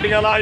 ரைடிங்கெல்லாம்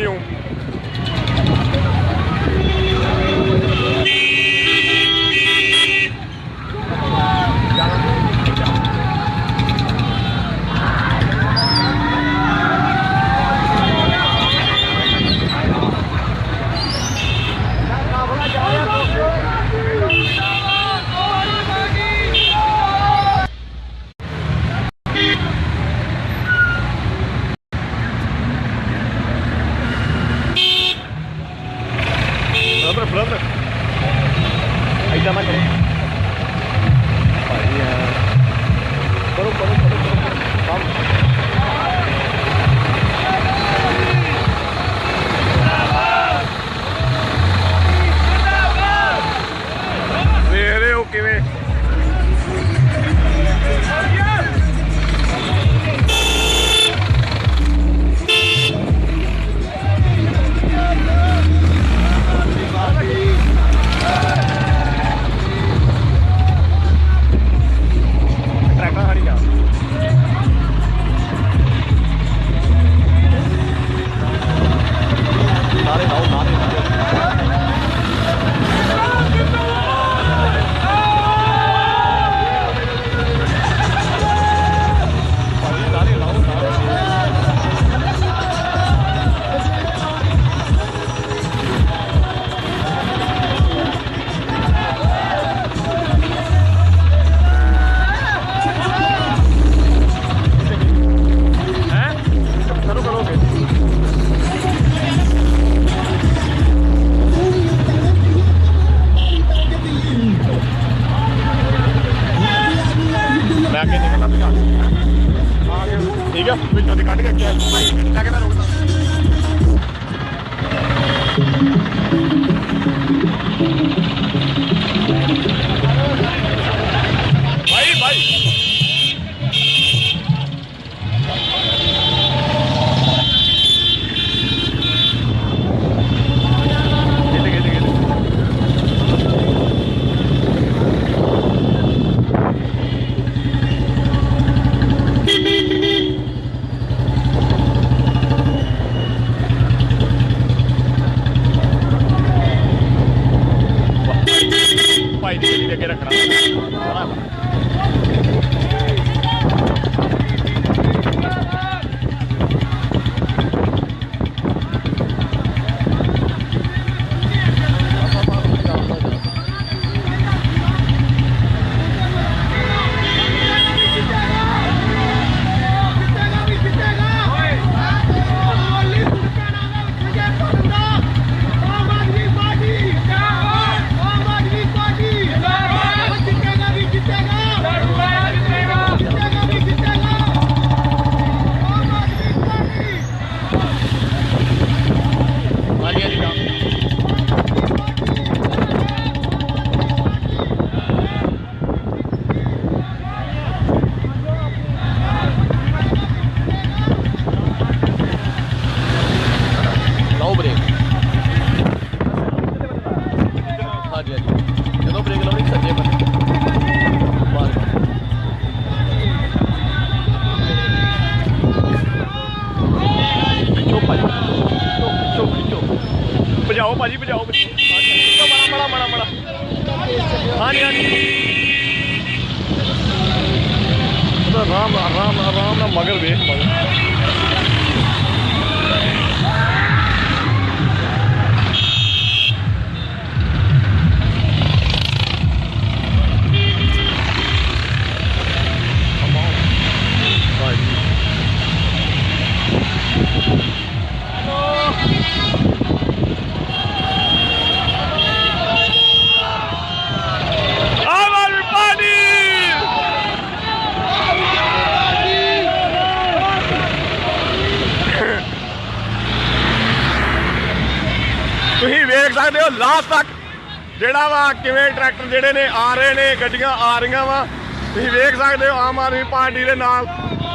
ਜਿਹੜਾ ਵਾ, ਕਿਵੇਂ ਟਰੈਕਟਰ ਜਿਹੜੇ ਨੇ ਆ ਰਹੇ ਨੇ, ਗੱਡੀਆਂ ਆ ਰਹੀਆਂ ਵਾ, ਤੁਸੀਂ ਵੇਖ ਸਕਦੇ ਹੋ, ਆਮ ਆਦਮੀ ਪਾਰਟੀ ਦੇ ਨਾਲ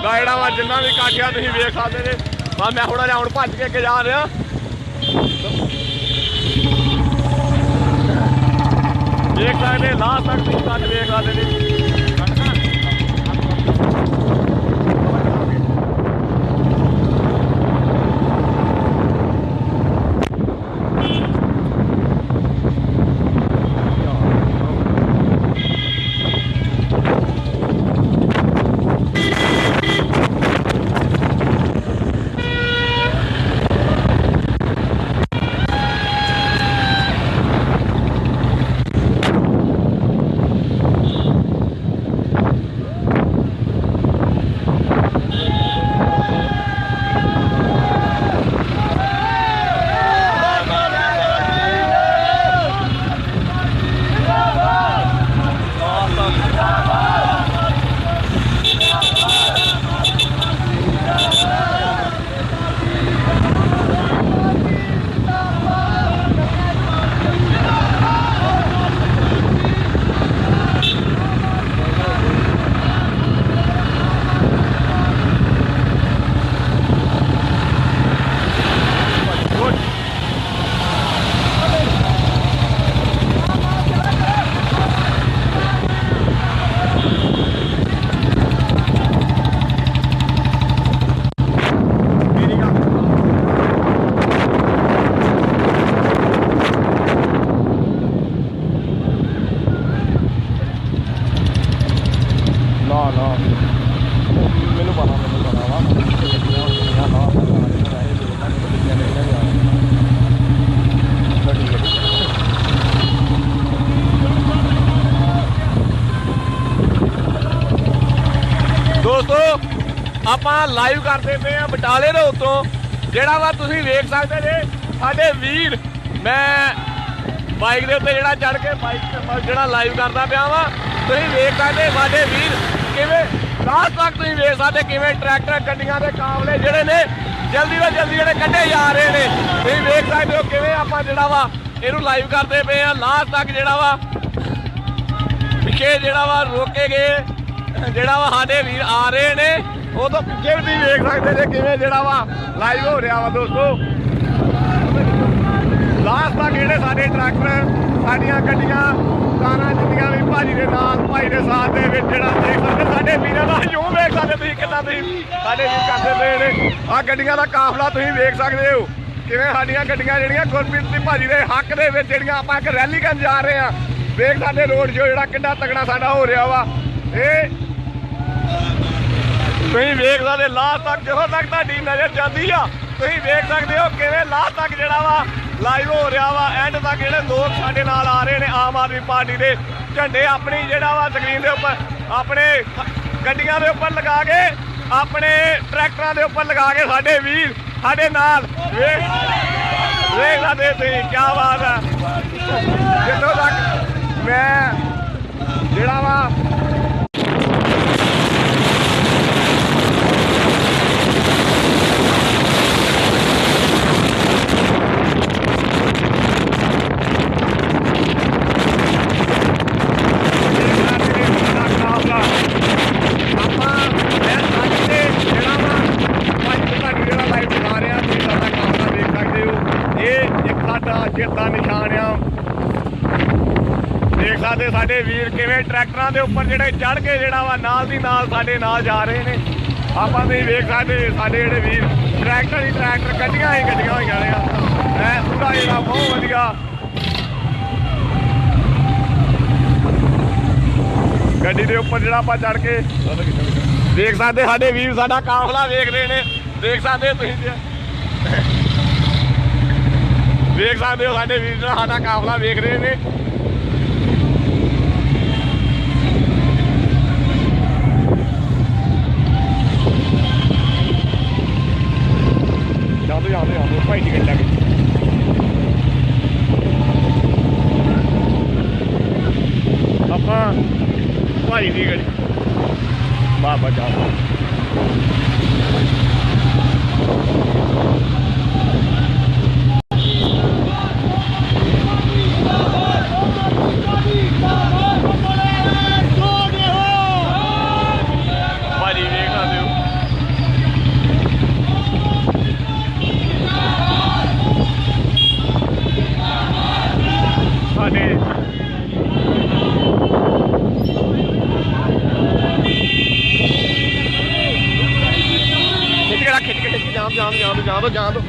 ਦਾ ਜਿਹੜਾ ਵਾ, ਜਿੰਨਾ ਵੀ ਕਾਟਿਆ ਤੁਸੀਂ ਵੇਖ ਸਕਦੇ ਨੇ ਵਾ ਮੈਂ ਥੋੜਾ ਜਿਹਾ ਹੁਣ ਭੱਜ ਕੇ ਅੱਗੇ ਜਾ ਰਿਹਾ। ਵੇਖ ਸਕਦੇ, ਲਾਸਟ ਤੱਕ ਤੁਸੀਂ ਸਾਡੇ ਵੇਖ ਸਕਦੇ ਨੇ ਨਾ। ਮੈਨੂੰ ਪਤਾ ਮੈਨੂੰ ਪਤਾ ਵਾ। ਦੋਸਤੋ, ਆਪਾਂ ਲਾਈਵ ਕਰਦੇ ਪਏ ਆ ਬਟਾਲੇ ਦੇ ਉੱਤੋਂ। ਜਿਹੜਾ ਵਾ ਤੁਸੀਂ ਵੇਖ ਸਕਦੇ ਜੇ, ਸਾਡੇ ਵੀਰ, ਮੈਂ ਬਾਈਕ ਦੇ ਉੱਤੇ ਜਿਹੜਾ ਚੜ ਕੇ ਬਾਈਕ ਜਿਹੜਾ ਲਾਈਵ ਕਰਦਾ ਪਿਆ ਵਾ, ਤੁਸੀਂ ਵੇਖ ਸਕਦੇ, ਸਾਡੇ ਵੀਰ ਕਿਵੇਂ ਲਾਸਟ ਤੱਕ ਤੁਸੀਂ ਵੇਖ ਸਕਦੇ ਕਿਵੇਂ ਟਰੈਕਟਰ ਗੱਡੀਆਂ ਦੇ ਕਾਬਲੇ ਜਿਹੜੇ ਨੇ, ਜਲਦੀ ਤੋਂ ਜਲਦੀ ਜਿਹੜੇ ਕੱਢੇ ਜਾ ਰਹੇ ਨੇ। ਤੁਸੀਂ ਵੇਖ ਸਕਦੇ ਹੋ ਕਿਵੇਂ ਆਪਾਂ ਜਿਹੜਾ ਵਾ ਇਹਨੂੰ ਲਾਈਵ ਕਰਦੇ ਪਏ ਆ ਲਾਸਟ ਤੱਕ ਜਿਹੜਾ ਵਾ, ਪਿੱਛੇ ਜਿਹੜਾ ਵਾ ਰੋਕੇ ਗਏ, ਜਿਹੜਾ ਵਾ ਸਾਡੇ ਵੀਰ ਆ ਰਹੇ ਨੇ। ਉਹ ਤੋਂ ਪਿੱਛੇ ਵੀ ਤੁਸੀਂ ਵੇਖ ਸਕਦੇ ਜੇ ਕਿਵੇਂ ਜਿਹੜਾ ਵਾ ਲਾਈਵ ਹੋ ਰਿਹਾ ਵਾ ਦੋਸਤੋ। ਲਾਸਟ ਤੱਕ ਜਿਹੜੇ ਸਾਡੇ ਟਰੈਕਟਰ ਸਾਡੀਆਂ ਗੱਡੀਆਂ ਕਾਰਾਂ ਜਿੰਨੀਆਂ ਵੀ ਭਾਜੀ ਦੇ ਨਾਲ, ਭਾਈ ਦੇ ਸਾਥ ਦੇ ਵਿੱਚ ਜਿਹੜਾ ਦੇਖ ਸਕਦੇ ਸਾਡੇ ਵੀਰਾਂ ਦਾ ਹਜੂਮ ਵੇਖ ਸਕਦੇ ਤੁਸੀਂ ਕਿੱਦਾਂ ਤੁਸੀਂ, ਸਾਡੇ ਵੀਰ ਕਰਦੇ ਪਏ ਨੇ। ਆ ਗੱਡੀਆਂ ਦਾ ਕਾਫਲਾ ਤੁਸੀਂ ਵੇਖ ਸਕਦੇ ਹੋ। ਕਿਵੇਂ ਸਾਡੀਆਂ ਗੱਡੀਆਂ ਜਿਹੜੀਆਂ ਗੁਰਪ੍ਰੀਤ ਸਿੰਘ ਭਾਜੀ ਦੇ ਹੱਕ ਦੇ ਵਿੱਚ ਜਿਹੜੀਆਂ ਆਪਾਂ ਇੱਕ ਰੈਲੀ ਕਰਨ ਜਾ ਰਹੇ ਆ ਵੇਖ ਸਾਡੇ ਰੋਡ ਜੋ ਜਿਹੜਾ ਕਿੰਨਾ ਤਗੜਾ ਸਾਡਾ ਹੋ ਰਿਹਾ ਵਾ। ਇਹ ਤੁਸੀਂ ਵੇਖ ਸਕਦੇ, ਲਾਸਟ ਤੱਕ ਜਦੋਂ ਤੱਕ ਤੁਹਾਡੀ ਨਜ਼ਰ ਜਾਂਦੀ ਆ, ਤੁਸੀਂ ਵੇਖ ਸਕਦੇ ਹੋ ਕਿਵੇਂ ਲਾਸਟ ਤੱਕ ਜਿਹੜਾ ਵਾ ਲਾਈਵ ਹੋ ਰਿਹਾ ਵਾ ਐਂਡ ਤੱਕ ਜਿਹੜੇ ਲੋਕ ਸਾਡੇ ਨਾਲ ਆ ਰਹੇ ਨੇ ਆਮ ਆਦਮੀ ਪਾਰਟੀ ਦੇ। ਝੰਡੇ ਆਪਣੀ ਜਿਹੜਾ ਵਾ ਸਕਰੀਨ ਦੇ ਉੱਪਰ, ਆਪਣੇ ਗੱਡੀਆਂ ਦੇ ਉੱਪਰ ਲਗਾ ਕੇ, ਆਪਣੇ ਟਰੈਕਟਰਾਂ ਦੇ ਉੱਪਰ ਲਗਾ ਕੇ ਸਾਡੇ ਵੀਰ, ਸਾਡੇ ਨਾਲ। ਵੇਖ ਵੇਖ ਸਾਡੇ ਤੁਸੀਂ ਕੀ ਬਾਤ ਹੈ ਜਿੱਥੋਂ ਤੱਕ ਮੈਂ ਜਿਹੜਾ ਵਾ ਜਿੱਦਾਂ ਨਿਸ਼ਾਨ ਆ। ਦੇਖ ਸਕਦੇ ਸਾਡੇ ਵੀਰ ਕਿਵੇਂ ਟਰੈਕਟਰਾਂ ਦੇ ਉੱਪਰ ਜਿਹੜੇ ਚੜ ਕੇ ਜਿਹੜਾ ਵਾ, ਨਾਲ ਦੀ ਨਾਲ ਸਾਡੇ ਨਾਲ ਜਾ ਰਹੇ ਨੇ। ਆਪਾਂ ਵੀ ਵੇਖ ਸਕਦੇ ਸਾਡੇ ਜਿਹੜੇ ਵੀਰ, ਟਰੈਕਟਰ ਹੀ ਟਰੈਕਟਰ, ਗੱਡੀਆਂ ਹੀ ਗੱਡੀਆਂ ਹੋਈਆਂ ਨੇ ਐ ਪੂਰਾ ਜਿਹੜਾ ਬਹੁਤ ਵਧੀਆ। ਗੱਡੀ ਦੇ ਉੱਪਰ ਜਿਹੜਾ ਆਪਾਂ ਚੜ ਕੇ, ਦੇਖ ਸਕਦੇ ਸਾਡੇ ਵੀਰ ਸਾਡਾ ਕਾਫਲਾ ਵੇਖ ਰਹੇ ਨੇ। ਦੇਖ ਸਕਦੇ ਤੁਸੀਂ ਵੇਖ ਸਕਦੇ ਹੋ ਸਾਡੇ ਵੀਰ ਜਿਹੜਾ ਸਾਡਾ ਕਾਫਲਾ ਵੇਖ ਰਹੇ ਨੇ। ਜਾਂਦੇ ਜਾਂਦੇ ਜਾਂਦੇ ਭਾਈ ਜੀ ਲੈ ਕੇ ਆਪਾਂ ਭਾਈ ਦੀ ਗੱਡੀ। ਬਾਬਾ ਜਾ ਖਿੱਚ ਕੇ ਜਾਣ ਜਾਣ ਜਾਣ ਜਾਣ ਦੋ ਜਾਣ ਦੋ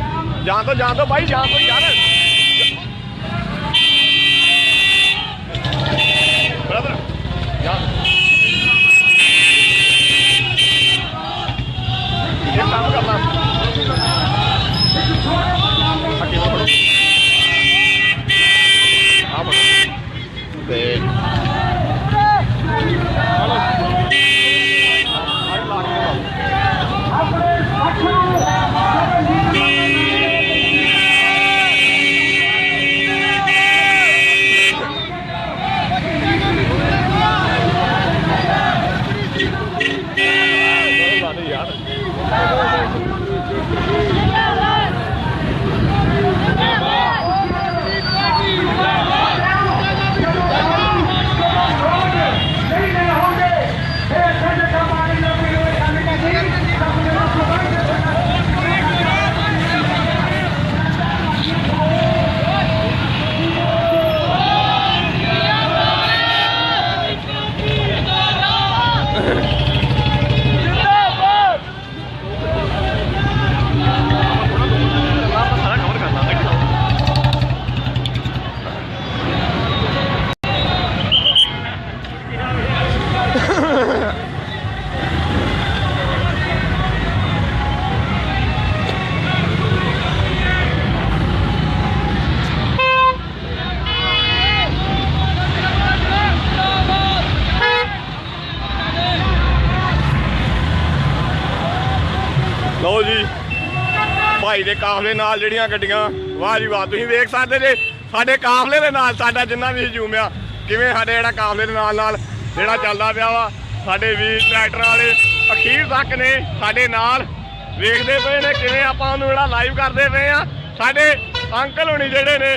ਜਾਣ ਦੋ ਜਾਣ ਦੋ ਭਾਈ ਜਾਣ ਦੋ ਯਾਰ ਬ੍ਰਦਰ ਜਾਣ ਇਹ ਕਾਫਲੇ ਨਾਲ ਜਿਹੜੀਆਂ ਗੱਡੀਆਂ, ਵਾਹ ਜੀ ਵਾਹ, ਤੁਸੀਂ ਵੇਖ ਸਕਦੇ ਜੇ, ਸਾਡੇ ਕਾਫਲੇ ਦੇ ਨਾਲ, ਸਾਡਾ ਜਿੰਨਾ ਵੀ ਹਜੂਮ ਆ, ਕਿਵੇਂ ਸਾਡੇ ਜਿਹੜਾ ਕਾਫਲੇ ਦੇ ਨਾਲ ਨਾਲ ਜਿਹੜਾ ਚੱਲਦਾ ਪਿਆ ਵਾ, ਸਾਡੇ ਵੀਰ ਟਰੈਕਟਰ ਵਾਲੇ ਅਖੀਰ ਤੱਕ ਨੇ ਸਾਡੇ ਨਾਲ, ਵੇਖਦੇ ਪਏ ਨੇ ਕਿਵੇਂ ਆਪਾਂ ਉਹਨੂੰ ਜਿਹੜਾ ਲਾਈਵ ਕਰਦੇ ਪਏ ਆ। ਸਾਡੇ ਅੰਕਲ ਹੋਣੀ ਜਿਹੜੇ ਨੇ,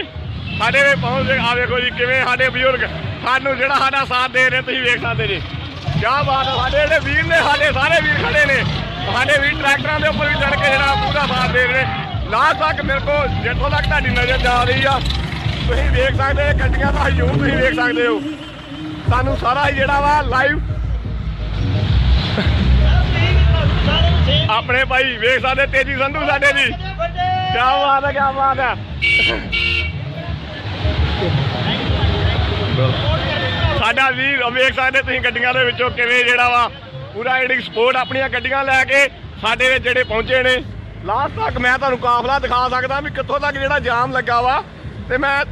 ਸਾਡੇ ਵੀ ਪਹੁੰਚ ਆ ਵੇਖੋ ਜੀ ਕਿਵੇਂ ਸਾਡੇ ਬਜ਼ੁਰਗ, ਸਾਨੂੰ ਜਿਹੜਾ ਸਾਡਾ ਸਾਥ ਦੇ ਰਹੇ ਤੁਸੀਂ ਵੇਖ ਸਕਦੇ ਜੀ। ਕਿਆ ਬਾਤ ਹੈ ਸਾਡੇ ਜਿਹੜੇ ਵੀਰ ਨੇ, ਸਾਡੇ ਸਾਰੇ ਵੀਰ ਖੜੇ ਨੇ। ਸਾਡੇ ਵੀਰ ਟਰੈਕਟਰਾਂ ਦੇ ਉੱਪਰ ਵੀ ਚੜ ਕੇ ਜਿਹੜਾ ਪੂਰਾ ਸਾਥ ਦੇ ਰਹੇ ਲਾਸਟ ਤੱਕ ਮੇਰੇ ਕੋਲ, ਜਿੱਥੋਂ ਤੱਕ ਤੁਹਾਡੀ ਨਜ਼ਰ ਜਾ ਰਹੀ ਆ, ਤੁਸੀਂ ਵੇਖ ਸਕਦੇ ਹੋ ਗੱਡੀਆਂ ਦਾ ਹਜੂਮ ਤੁਸੀਂ ਵੇਖ ਸਕਦੇ ਹੋ। ਸਾਨੂੰ ਸਾਰਾ ਹੀ ਜਿਹੜਾ ਵਾ ਲਾਈਵ ਆਪਣੇ ਭਾਈ ਵੇਖ ਸਕਦੇ, ਤੇਜੀ ਸੰਧੂ ਸਾਡੇ ਜੀ ਕਿਆ ਬਾਤ ਹੈ, ਕਿਆ ਬਾਤ ਹੈ। ਸਾਡਾ ਵੀਰ ਵੇਖ ਸਕਦੇ ਤੁਸੀਂ ਗੱਡੀਆਂ ਦੇ ਵਿੱਚੋਂ ਕਿਵੇਂ ਜਿਹੜਾ ਵਾ, ਪੂਰਾ ਜਿਹੜੀ ਸਪੋਰਟ ਆਪਣੀਆਂ ਗੱਡੀਆਂ ਲੈ ਕੇ ਸਾਡੇ ਵਿੱਚ ਜਿਹੜੇ ਪਹੁੰਚੇ ਨੇ। ਲਾਸਟ ਤੱਕ ਮੈਂ ਤੁਹਾਨੂੰ ਕਾਫਲਾ ਦਿਖਾ ਸਕਦਾ ਵੀ ਕਿੱਥੋਂ ਤੱਕ ਜਿਹੜਾ ਜਾਮ ਲੱਗਾ ਵਾ, ਤੇ ਮੈਂ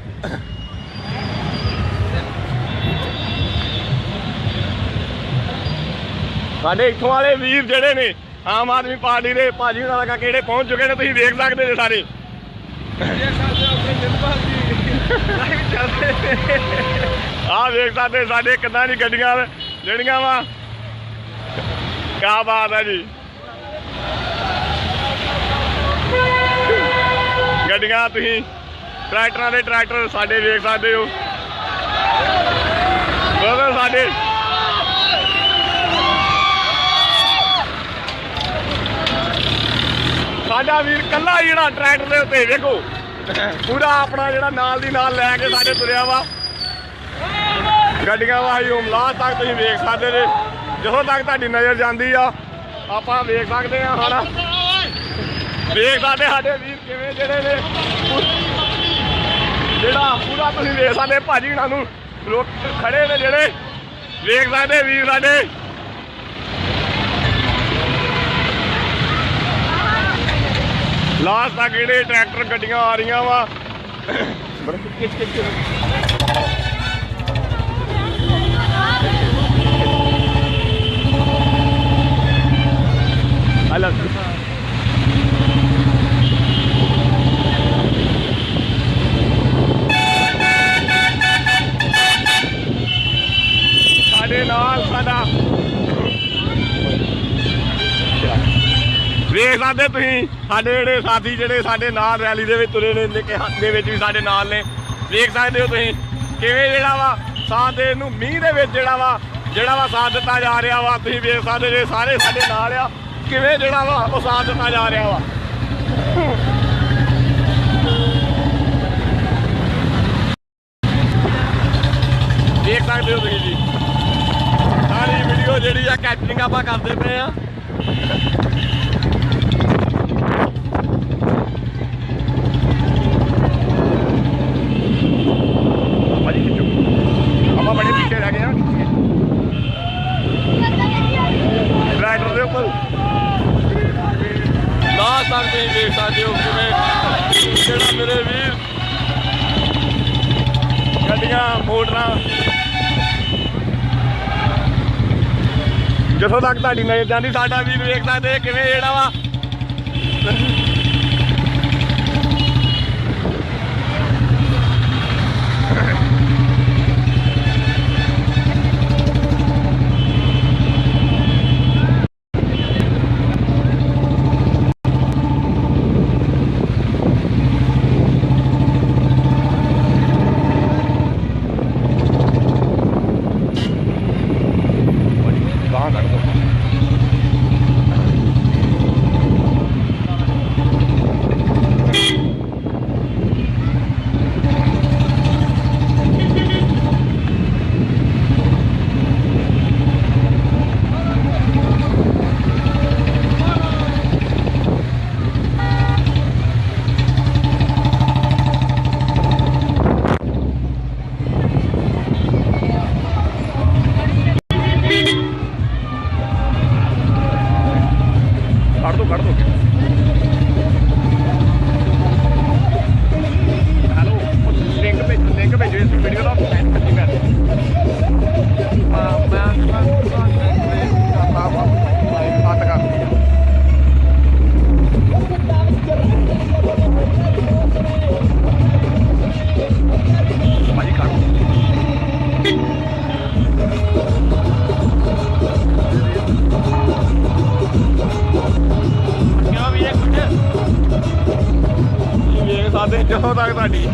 ਸਾਡੇ ਇੱਥੋਂ ਵਾਲੇ ਵੀਰ ਜਿਹੜੇ ਨੇ, ਆਮ ਆਦਮੀ ਪਾਰਟੀ ਦੇ ਭਾਜੀ ਉਹਨਾਂ ਦਾ ਕਿਹੜੇ ਪਹੁੰਚ ਚੁੱਕੇ ਨੇ ਤੁਸੀਂ ਵੇਖ ਸਕਦੇ ਜੇ ਸਾਰੇ। ਆ ਵੇਖ ਸਕਦੇ ਸਾਡੇ ਕਿੰਨਾ ਦੀ ਗੱਡੀਆਂ ਜਿਹੜੀਆਂ ਵਾ। ਕਿਆ ਬਾਤ ਹੈ ਜੀ। ਗੱਡੀਆਂ, ਤੁਸੀਂ ਟਰੈਕਟਰਾਂ ਦੇ ਟਰੈਕਟਰ ਸਾਡੇ ਵੇਖ ਸਕਦੇ ਹੋ। ਬਰਦਰ, ਸਾਡੇ ਸਾਡਾ ਵੀਰ ਕੱਲਾ ਜਿਹੜਾ ਟਰੈਕਟਰ ਦੇ ਉੱਤੇ, ਵੇਖੋ। ਪੂਰਾ ਆਪਣਾ ਜਿਹੜਾ ਨਾਲ ਦੀ ਨਾਲ ਲੈ ਕੇ ਸਾਡੇ ਤੁਰਿਆ ਵਾ। ਗੱਡੀਆਂ ਵਾਹੀ ਹਮਲਾ ਤੱਕ ਤੁਸੀਂ ਵੇਖ ਸਕਦੇ ਜੇ। ਜਦੋਂ ਤੱਕ ਤੁਹਾਡੀ ਨਜ਼ਰ ਜਾਂਦੀ ਆ, ਆਪਾਂ ਵੇਖ ਸਕਦੇ ਆ ਹਣਾ ਵੇਖ ਸਕਦੇ ਸਾਡੇ ਵੀਰ ਕਿਵੇਂ ਜਿਹੜੇ ਨੇ। ਜਿਹੜਾ ਪੂਰਾ ਤੁਸੀਂ ਵੇਖ ਸਕਦੇ ਭਾਜੀ ਇਹਨਾਂ ਨੂੰ ਲੋਕ ਖੜੇ ਨੇ ਜਿਹੜੇ। ਵੇਖ ਸਕਦੇ ਵੀਰ ਸਾਡੇ। ਲਾਸਟ ਤੱਕ ਜਿਹੜੇ ਟਰੈਕਟਰ ਗੱਡੀਆਂ ਆ ਰਹੀਆਂ ਵਾ। ਬੜਾ ਖਿੱਚ ਖਿੱਚ ਸਕਦੇ ਤੁਸੀਂ? ਸਾਡੇ ਜਿਹੜੇ ਸਾਥੀ ਜਿਹੜੇ ਸਾਡੇ ਨਾਲ ਰੈਲੀ ਦੇ ਵਿੱਚ ਤੁਰੇ ਨੇ ਨਿੱਕੇ ਹੱਥ ਦੇ ਵਿੱਚ ਵੀ ਸਾਡੇ ਨਾਲ ਨੇ। ਵੇਖ ਸਕਦੇ ਹੋ ਤੁਸੀਂ, ਕਿਵੇਂ ਜਿਹੜਾ ਵਾ, ਸਾਥ ਦੇ ਨੂੰ ਮੀਂਹ ਦੇ ਵਿੱਚ ਜਿਹੜਾ ਵਾ ਜਿਹੜਾ ਵਾ ਸਾਥ ਦਿੱਤਾ ਜਾ ਰਿਹਾ ਵਾ। ਤੁਸੀਂ ਵੇਖ ਸਕਦੇ ਜੇ ਸਾਰੇ ਸਾਡੇ ਨਾਲ ਆ, ਕਿਵੇਂ ਜਿਹੜਾ ਵਾ, ਉਹ ਸਾਥ ਦਿੱਤਾ ਜਾ ਰਿਹਾ ਵਾ। ਦੇਖ ਸਕਦੇ ਹੋ ਤੁਸੀਂ ਜੀ। ਸਾਰੀ ਵੀਡੀਓ ਜਿਹੜੀ ਆ ਕੈਪਚਰਿੰਗ ਆਪਾਂ ਕਰਦੇ ਪਏ ਆ ਭਾਜੀ ਖਿੱਚੋ ਆਪਾਂ ਬੜੇ ਪਿੱਛੇ ਰਹਿ ਗਏ ਆ ਰਾਈਡਰ ਦੇ ਉੱਪਰ ਲਾਸਟ ਤੱਕ ਤੁਸੀਂ ਦੇਖ ਸਕਦੇ ਹੋ ਕਿਵੇਂ ਜਿਹੜਾ ਮੇਰੇ ਵੀਰ ਗੱਡੀਆਂ ਮੋਟਰਾਂ ਜਦੋਂ ਤੱਕ ਤੁਹਾਡੀ ਨਜ਼ਰ ਜਾਂਦੀ ਸਾਡਾ ਵੀਰ ਵੇਖ ਸਕਦੇ ਕਿਵੇਂ ਜਿਹੜਾ ਵਾ। 你好大哥大姐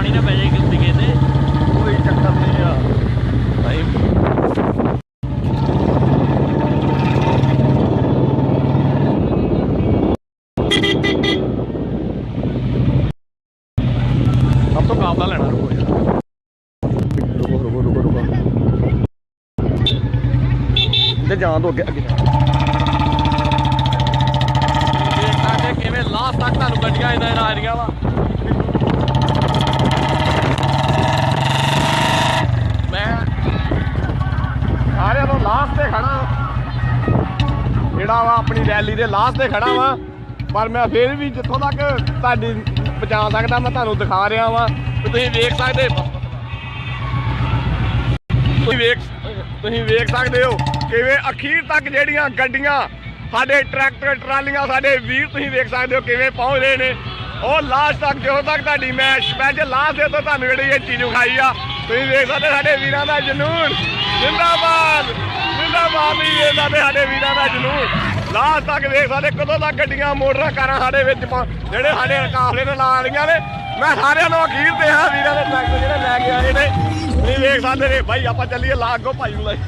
ਪਾਣੀ ਨਾ ਪੈ ਜਾਏ ਕਿਉਂਕਿ ਕਹਿੰਦੇ ਕੋਈ ਚੱਕਰ ਨਹੀਂ ਆ ਨਹੀਂ ਸਭ ਤੋਂ ਕਾਬਲਾ ਲੈਣਾ ਰੁਕੋ ਯਾਰ। ਰੁਕੋ ਰੁਕੋ ਰੁਕੋ ਰੁਕੋ ਤੇ ਜਾਣ ਤੋਂ ਅੱਗੇ ਅੱਗੇ। ਸਕਦੇ ਕਿਵੇਂ ਲਾਸਟ ਤੱਕ ਤੁਹਾਨੂੰ ਗੱਡੀਆਂ ਇਹਨਾਂ ਨਾਲ ਆ ਰਹੀਆਂ ਵਾ ਮੈਂ ਸਾਰਿਆਂ ਤੋਂ ਲਾਸਟ ਤੇ ਖੜਾ। ਜਿਹੜਾ ਵਾ ਆਪਣੀ ਰੈਲੀ ਦੇ ਲਾਸਟ ਤੇ ਖੜਾ ਵਾ। ਪਰ ਮੈਂ ਫਿਰ ਵੀ ਜਿੱਥੋਂ ਤੱਕ ਤੁਹਾਡੀ ਪਹੁੰਚਾ ਸਕਦਾ, ਮੈਂ ਤੁਹਾਨੂੰ ਦਿਖਾ ਰਿਹਾ ਵਾਂ ਤੁਸੀਂ ਵੇਖ ਸਕਦੇ ਤੁਸੀਂ ਵੇਖ ਤੁਸੀਂ ਵੇਖ ਸਕਦੇ ਹੋ ਕਿਵੇਂ ਅਖੀਰ ਤੱਕ ਜਿਹੜੀਆਂ ਗੱਡੀਆਂ, ਸਾਡੇ ਟਰੈਕਟਰ, ਟਰਾਲੀਆਂ, ਸਾਡੇ ਵੀਰ ਤੁਸੀਂ ਵੇਖ ਸਕਦੇ ਹੋ ਕਿਵੇਂ ਪਹੁੰਚ ਰਹੇ ਨੇ। ਉਹ ਲਾਸਟ ਤੱਕ, ਜਦੋਂ ਤੱਕ ਤੁਹਾਡੀ ਮੈਂ ਸਪੈਸ਼ਲ ਲਾਸਟ ਦੇ ਤੋਂ ਤੁਹਾਨੂੰ ਜਿਹੜੀ ਇਹ ਚੀਜ਼ ਵਿਖਾਈ ਆ, ਤੁਸੀਂ ਵੇਖ ਸਕਦੇ ਸਾਡੇ ਵੀਰਾਂ ਦਾ ਜਨੂਨ। ਜਿੰਦਾਬਾਦ! ਜਿੰਦਾਬਾਦ ਨਹੀਂ ਵੇਖ ਸਕਦੇ ਸਾਡੇ ਵੀਰਾਂ ਦਾ ਜਨੂਨ ਲਾਸਟ ਤੱਕ ਵੇਖ ਸਕਦੇ ਕਦੋਂ ਤੱਕ ਗੱਡੀਆਂ, ਮੋਟਰਾਂ, ਕਾਰਾਂ ਸਾਡੇ ਵਿੱਚ ਜਿਹੜੇ ਸਾਡੇ ਕਾਫਲੇ ਨੇ ਲਾ ਰਹੀਆਂ ਨੇ। ਮੈਂ ਸਾਰਿਆਂ ਨੂੰ ਅਖੀਰ ਤੇ ਹਾਂ ਵੀਰਾਂ ਦੇ ਟਰੈਕਟਰ ਜਿਹੜੇ ਲੈ ਕੇ ਆਏ ਨੇ। ਤੁਸੀਂ ਵੇਖ ਸਕਦੇ ਨੇ ਭਾਈ ਆਪਾਂ ਚੱਲੀਏ ਲਾ ਅੱਗੋਂ ਭਾਈ ਨੂੰ ਲਾਈ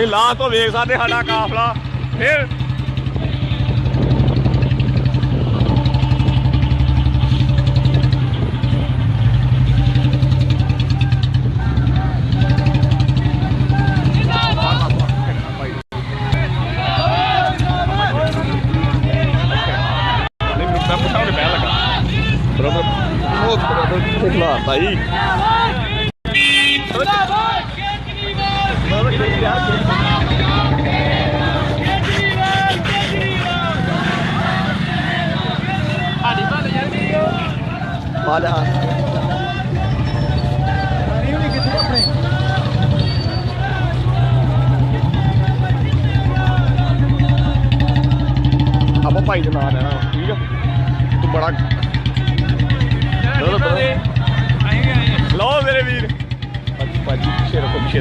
ਤੁਸੀਂ ਲਾਸਟ ਤੋਂ ਵੇਖ ਸਕਦੇ ਸਾਡਾ ਕਾਫਲਾ। ਫਿਰ ਨਹੀਂ ਮੈਂ ਪੁੱਛਾਂ ਉਹਨੇ ਪਹਿਲ ਲੱਗਾ ਬਰਾਬਰ ਉਹ ਬਰਾਬਰ ਤੇ ਲਾਤਾ ਹੀ ਸਾਡੀ ਭੱਲ ਜਾਂਦੀ ਓ ਆ ਜਾ ਆਪਾਂ ਭਾਈ ਦੇ ਨਾਲ ਰਹਿਣਾ ਵਾ, ਠੀਕ ਆ? ਤੂੰ ਬੜਾ ਲਓ ਮੇਰੇ ਵੀਰ। ਭਾਜੀ ਭਾਜੀ ਪਿੱਛੇ ਰੱਖੋ ਪਿੱਛੇ